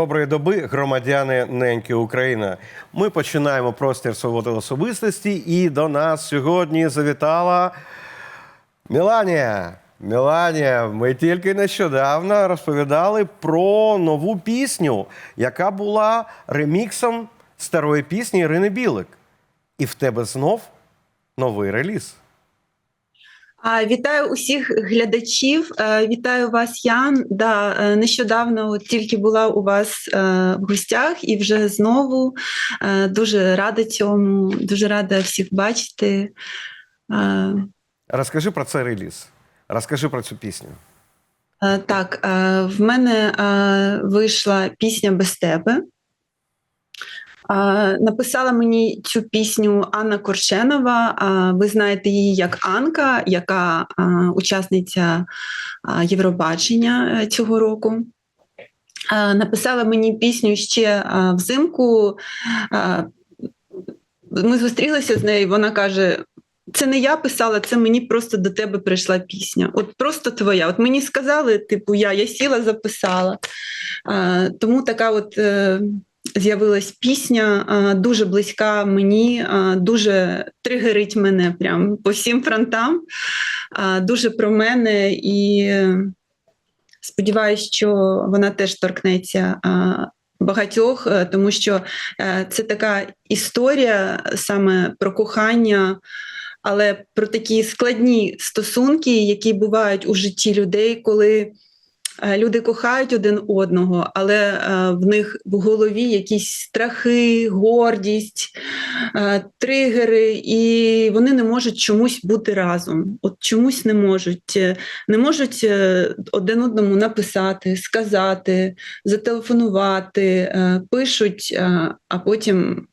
Доброї доби, громадяни неньки України. Ми починаємо простір свободи особистості, і до нас сьогодні завітала Меланія. Меланія, ми тільки нещодавно розповідали про нову пісню, яка була реміксом старої пісні Ірини Білик. І в тебе знов новий реліз. Вітаю усіх глядачів. Е, Вітаю вас, Ян. Да, е, нещодавно тільки була у вас е, в гостях і вже знову дуже рада цьому, дуже рада всіх бачити. Розкажи про цей реліз. Розкажи про цю пісню. Так, в мене вийшла пісня без тебе. Написала мені цю пісню Анна Коршенова. Е, Ви знаєте її як Анка, яка учасниця Євробачення е, цього року. Написала мені пісню ще взимку. Ми зустрілися з нею, вона каже: це не я писала, це мені просто до тебе прийшла пісня. От просто твоя. От мені сказали, типу, я, я сіла, записала. Тому така от е, з'явилась пісня, дуже близька мені, дуже тригерить мене прям по всім фронтам, дуже про мене і е, сподіваюся, що вона теж торкнеться. Багатьох, е, тому що е, це така історія саме про кохання, але про такі складні стосунки, які бувають у житті людей, коли люди кохають один одного, але е, в них в голові якісь страхи, гордість, е, тригери, і вони не можуть чомусь бути разом. От чомусь не можуть, Е, не можуть е, один одному написати, сказати, зателефонувати, е, пишуть, е, а потім.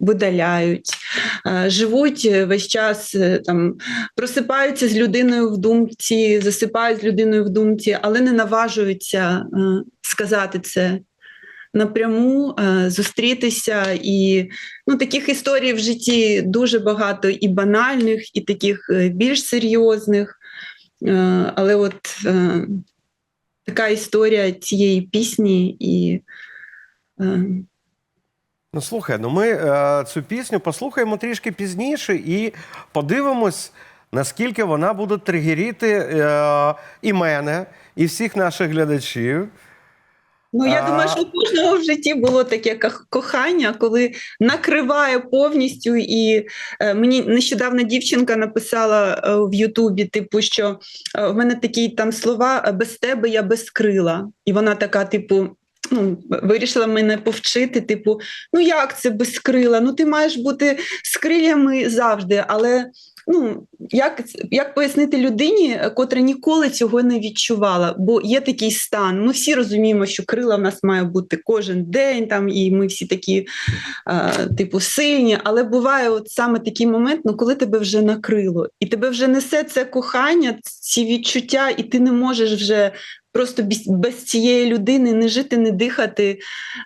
Видаляють, е, живуть е, весь час е, там, просипаються з людиною в думці, засипають з людиною в думці, але не наважуються сказати це напряму, зустрітися. І ну, таких історій в житті дуже багато і банальних, і таких більш серйозних. Але от така історія цієї пісні і. Ну слухай, ну ми е, цю пісню послухаємо трішки пізніше і подивимось, наскільки вона буде тригеріти е, і мене, і всіх наших глядачів. Ну, я А- думаю, що у кожного в житті було таке кохання, коли накриває повністю. І е, мені нещодавно дівчинка написала е, в Ютубі, типу, що е, в мене такі там слова без тебе я без крила. І вона така, типу. Ну, вирішила мене повчити, типу, ну як це без крила? Ну ти маєш бути з крилями завжди. Але ну як, як пояснити людині, котра ніколи цього не відчувала? Бо є такий стан. Ми всі розуміємо, що крила в нас має бути кожен день, там і ми всі такі, е, типу, сильні. Але буває от саме такий момент, ну коли тебе вже накрило, і тебе вже несе це кохання, ці відчуття, і ти не можеш вже. Просто без, без цієї людини не жити, не дихати.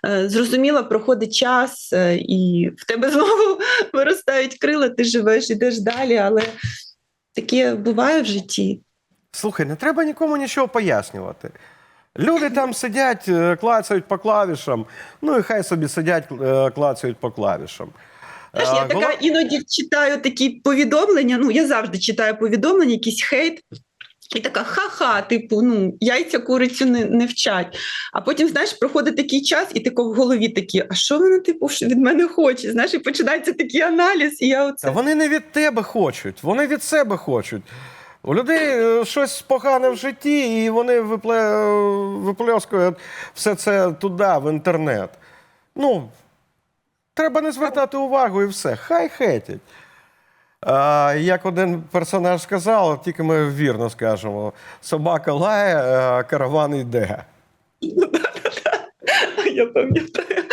Е, Зрозуміло, проходить час, е, і в тебе знову виростають крила, ти живеш, ідеш далі, але таке буває в житті. Слухай, не треба нікому нічого пояснювати. Люди там сидять, е, клацають по клавішам, ну і хай собі сидять, клацають по клавішам. Знаєш, я така голов- іноді читаю такі повідомлення. Ну, я завжди читаю повідомлення, якийсь хейт. І така ха-ха, типу, ну, яйця курицю не, не вчать. А потім, знаєш, проходить такий час, і тако в голові такі, а що вона, типу, від мене хоче? Знаєш, і починається такий аналіз, і я Та вони не від тебе хочуть, вони від себе хочуть. У людей е, щось погане в житті, і вони випле... випльоскують все це туди, в інтернет. Ну, треба не звертати увагу і все. Хай хетять. Як один персонаж сказав, тільки ми вірно скажемо: собака лає, караван йде. Я пам'ятаю.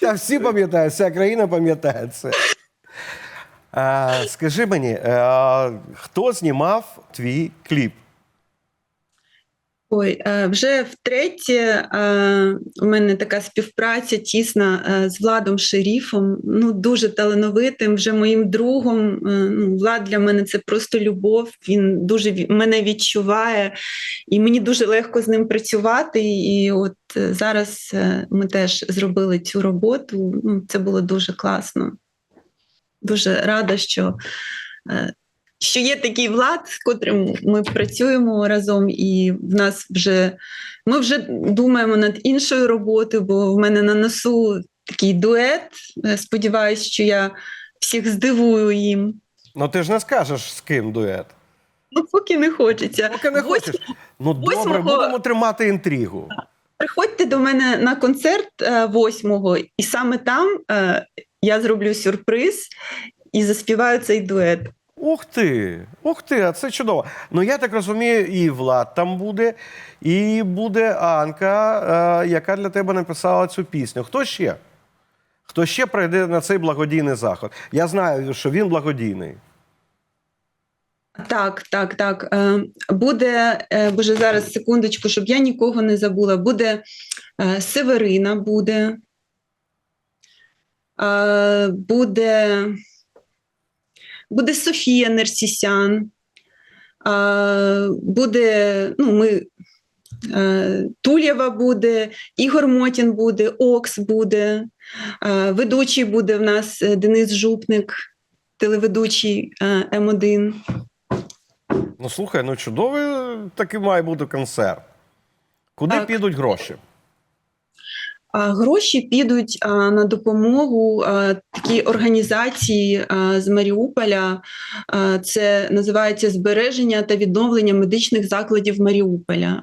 Та всі пам'ятають, вся країна пам'ятає це. Скажи мені, хто знімав твій кліп? Ой, е, вже втретє е, у мене така співпраця тісна е, з Владом Шеріфом, ну дуже талановитим, вже моїм другом. Ну, Влад для мене це просто любов. Він дуже мене відчуває, і мені дуже легко з ним працювати. І от зараз ми теж зробили цю роботу. Ну, це було дуже класно. Дуже рада, що що є такий влад, з котрим ми працюємо разом, і в нас вже ми вже думаємо над іншою роботою, бо в мене на носу такий дует. Е, Сподіваюсь, що я всіх здивую їм. Ну ти ж не скажеш з ким дует. Ну, поки не хочеться. Поки не хочеш. Ну добре, будемо тримати інтригу. Приходьте до мене на концерт е, 8-го, і саме там е, я зроблю сюрприз і заспіваю цей дует. Ух ти, ух ти, а це чудово. Ну я так розумію, і Влад там буде, і буде Анка, е, яка для тебе написала цю пісню. Хто ще? Хто ще прийде на цей благодійний заход? Я знаю, що він благодійний. Так, так, так. Е, Буде, е, боже, зараз секундочку, щоб я нікого не забула. Буде Северина, буде. Буде, буде Софія Нерсісян. Буде, ну, ми, е, Тулєва буде, Ігор Мотін буде, Окс буде. Ведучий буде в нас е, Денис Жупник, телеведучий е, М1. Ну слухай, ну чудовий такий має бути концерт. Куди Так. підуть гроші? Гроші підуть на допомогу такій організації з Маріуполя. Це називається збереження та відновлення медичних закладів Маріуполя.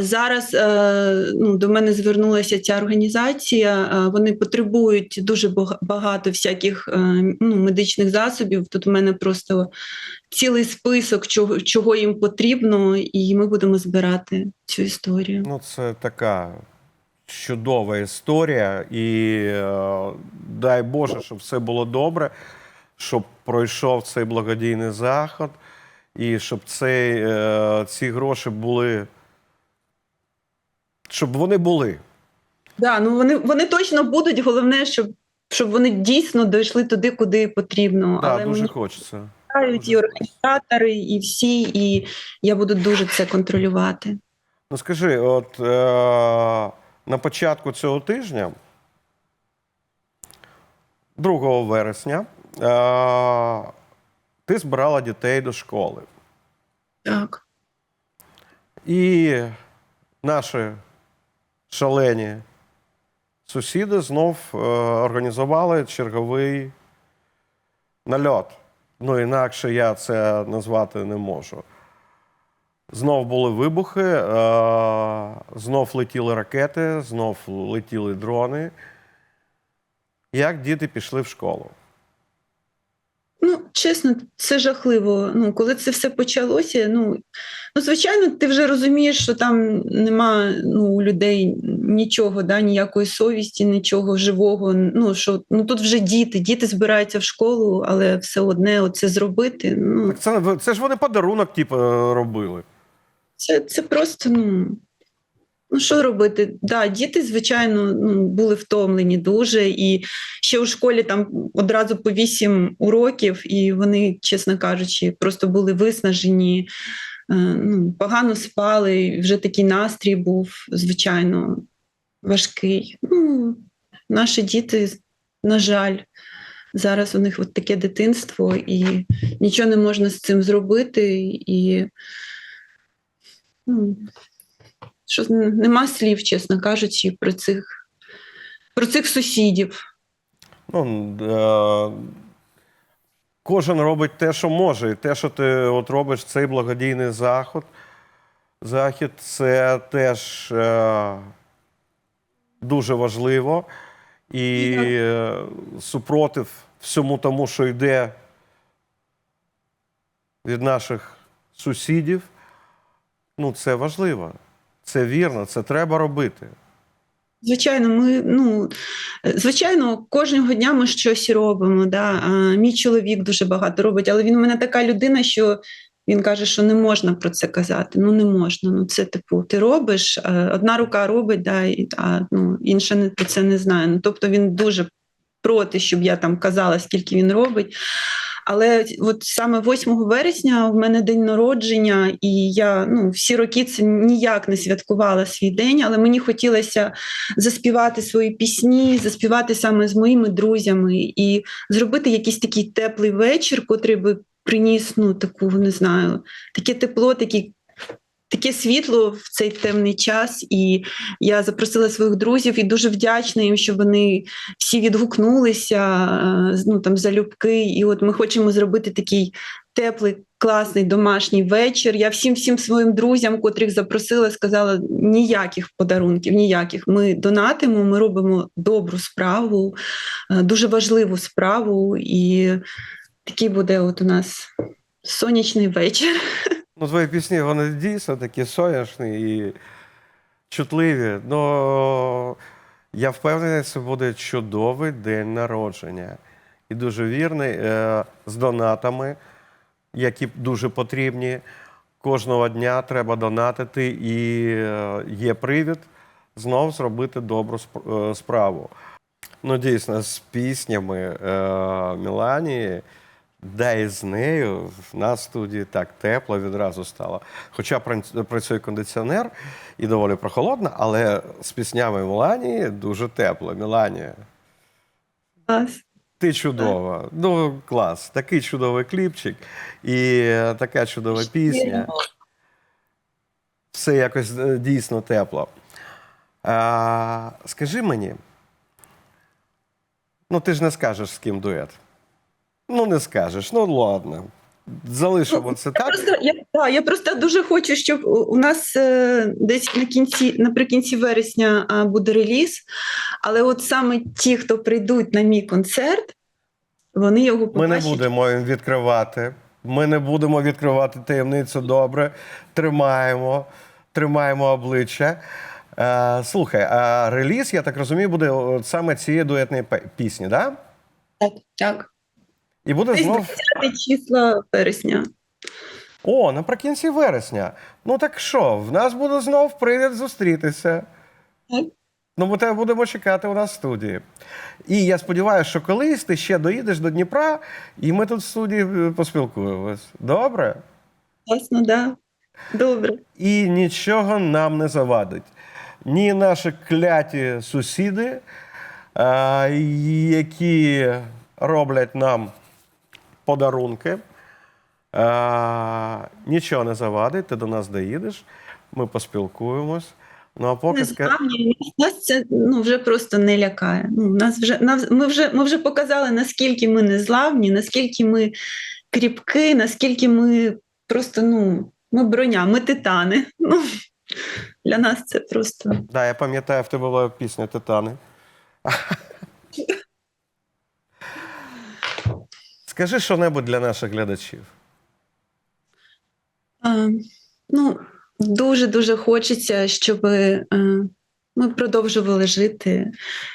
Зараз е, ну, до мене звернулася ця організація. Вони потребують дуже багато всяких е, ну, медичних засобів. Тут у мене просто цілий список, чого їм потрібно, і ми будемо збирати цю історію. Ну, це така чудова історія, і е, дай Боже, щоб все було добре, щоб пройшов цей благодійний заход, і щоб цей, е, ці гроші були. Щоб вони були. Да, ну вони, вони точно будуть. Головне, щоб, щоб вони дійсно дійшли туди, куди потрібно. Так, Але дуже мені хочеться. і організатори, і всі, і я буду дуже це контролювати. Ну скажи, от е, на початку цього тижня, 2 вересня, е, ти збирала дітей до школи. Так. І наші шалені сусіди знов е, організували черговий нальот. Ну, інакше я це назвати не можу. Знов були вибухи, е, знов летіли ракети, знов летіли дрони. Як діти пішли в школу? Ну, чесно, це жахливо. Ну, коли це все почалося, ну, ну звичайно, ти вже розумієш, що там нема ну, у людей нічого, да, ніякої совісті, нічого живого. Ну, що, ну, тут вже діти, діти збираються в школу, але все одне оце зробити. Ну, Так це, це ж вони подарунок, типу, робили. Це, це просто, ну, ну що робити? Да, діти, звичайно, ну, були втомлені дуже, і ще у школі там одразу по вісім уроків, і вони, чесно кажучи, просто були виснажені, е, ну, погано спали, вже такий настрій був, звичайно, важкий. Ну, наші діти, на жаль, зараз у них от таке дитинство, і нічого не можна з цим зробити. І ну, що нема слів, чесно кажучи, про цих, про цих сусідів. Ну, е, кожен робить те, що може. І те, що ти от робиш цей благодійний заход, захід, це теж е, дуже важливо. І е, супротив всьому тому, що йде від наших сусідів, ну, це важливо. Це вірно, це треба робити. Звичайно, ми ну звичайно, кожного дня ми щось робимо. Да? Мій чоловік дуже багато робить, але він у мене така людина, що Він каже, що не можна про це казати. Ну не можна. Ну це типу, ти робиш, одна рука робить, да, і, а ну, інша не про це не знає. Ну тобто він дуже проти, щоб я там казала, скільки він робить. Але от саме 8 вересня в мене день народження, і я ну, всі роки це ніяк не святкувала свій день, але мені хотілося заспівати свої пісні, заспівати саме з моїми друзями і зробити якийсь такий теплий вечір, котрий би приніс ну, таку, не знаю, таке тепло, такі. Таке світло в цей темний час, і я запросила своїх друзів і дуже вдячна їм, що вони всі відгукнулися е, ну, там, залюбки. І от ми хочемо зробити такий теплий, класний домашній вечір. Я всім всім своїм друзям, котрих запросила, сказала ніяких подарунків, ніяких. Ми донатимо, ми робимо добру справу, е, дуже важливу справу. І такий буде от у нас сонячний вечір. Ну, твої пісні, вони дійсно такі сонячні і чутливі. Ну, я впевнений, це буде чудовий день народження. І дуже вірний е, з донатами, які дуже потрібні. Кожного дня треба донатити, і е, є привід знов зробити добру е, справу. Ну, дійсно, з піснями Міланії, да і з нею в нас в студії так тепло відразу стало. Хоча працює кондиціонер і доволі прохолодно, але з піснями Міланії дуже тепло. Міланія, Клас. ти чудова. Ну, клас. Такий чудовий кліпчик і е, така чудова пісня. Все якось е, дійсно тепло. А, скажи мені, ну ти ж не скажеш, з ким дует. Ну, не скажеш. Ну, ладно. Залишимо це так. Просто я, да, я просто дуже хочу, щоб у нас е, десь на кінці, наприкінці вересня а, буде реліз. Але от саме ті, хто прийдуть на мій концерт, вони його Ми не будемо їм відкривати. Ми не будемо відкривати таємницю добре. Тримаємо, тримаємо обличчя. Е, слухай, а реліз, я так розумію, буде от саме цієї дуетної пісні, да? Так, так. І буде знов. 10 числа вересня. О, наприкінці вересня. Ну так що, в нас буде знов привід зустрітися. Так. Ну, ми тебе будемо чекати у нас в студії. І я сподіваюся, що колись ти ще доїдеш до Дніпра, і ми тут в студії е, поспілкуємось. Добре? Класно, да. Добре. І нічого нам не завадить. Ні наші кляті сусіди, а, які роблять нам подарунки. А, нічого не завадить, ти до нас доїдеш, ми поспілкуємось. Ну а поки ска... Нас це ну, вже просто не лякає. Ну, нас вже, нас, ми, вже, ми вже показали, наскільки ми незламні, наскільки ми кріпкі, наскільки ми просто ну, ми броня, ми титани. Ну, для нас це просто. Да, я пам'ятаю, в тебе була пісня Титани. Скажи що-небудь для наших глядачів. А, ну, дуже дуже хочеться, щоб е, ми продовжували жити,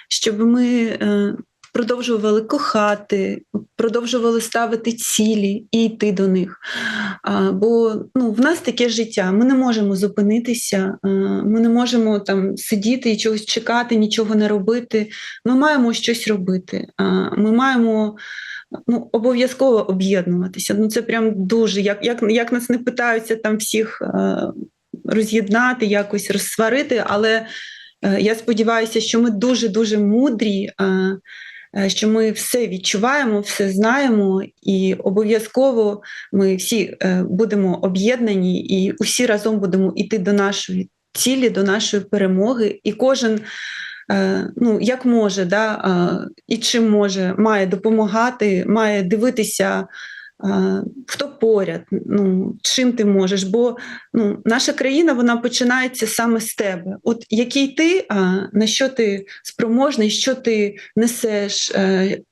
щоб ми е, продовжували кохати, продовжували ставити цілі і йти до них. А, бо ну, в нас таке життя. Ми не можемо зупинитися, а, ми не можемо там сидіти і чогось чекати, нічого не робити. Ми маємо щось робити. А, ми маємо ну, обов'язково об'єднуватися. Ну, це прям дуже. Як, як, як нас не питаються там всіх е, роз'єднати, якось розсварити, але е, я сподіваюся, що ми дуже-дуже мудрі, е, що ми все відчуваємо, все знаємо, і обов'язково ми всі будемо об'єднані і усі разом будемо йти до нашої цілі, до нашої перемоги, і кожен. Е, ну, як може, да, е, і чим може, має допомагати, має дивитися, е, хто поряд, ну, чим ти можеш. Бо ну, наша країна вона починається саме з тебе. От який ти, на що ти спроможний, що ти несеш,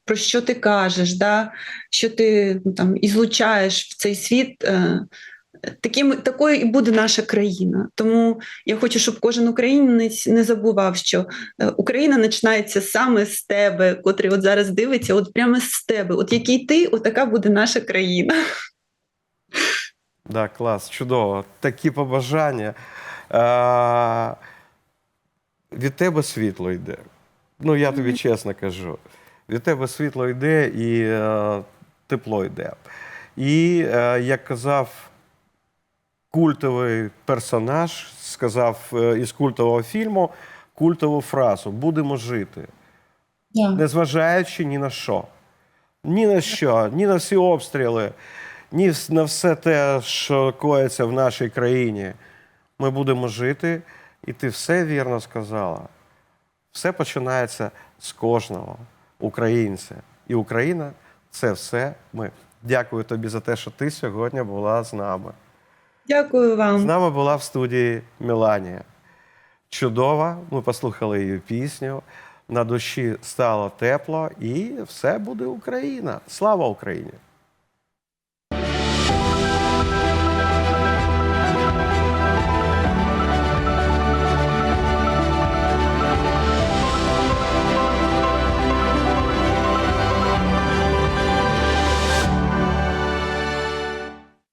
про що ти кажеш, да, що ти ну, там, ізлучаєш в цей світ. Е, Таким, такою і буде наша країна. Тому я хочу, щоб кожен українець не забував, що е, Україна починається саме з тебе, котрий от зараз дивиться, от прямо з тебе. От який ти, от така буде наша країна. Да, клас, чудово. Такі побажання. А, від тебе світло йде. Ну, я тобі чесно кажу. Від тебе світло йде і е, тепло йде. І, е, як казав культовий персонаж, сказав е, із культового фільму культову фразу Будемо жити Да. незважаючи ні на що. Ні на що, ні на всі обстріли, ні на все те, що коїться в нашій країні. Ми будемо жити, і ти все вірно сказала. Все починається з кожного українця. І Україна це все ми. Дякую тобі за те, що ти сьогодні була з нами. Дякую вам. З нами була в студії Міланія. Чудова, ми послухали її пісню. На душі стало тепло, і все буде Україна. Слава Україні!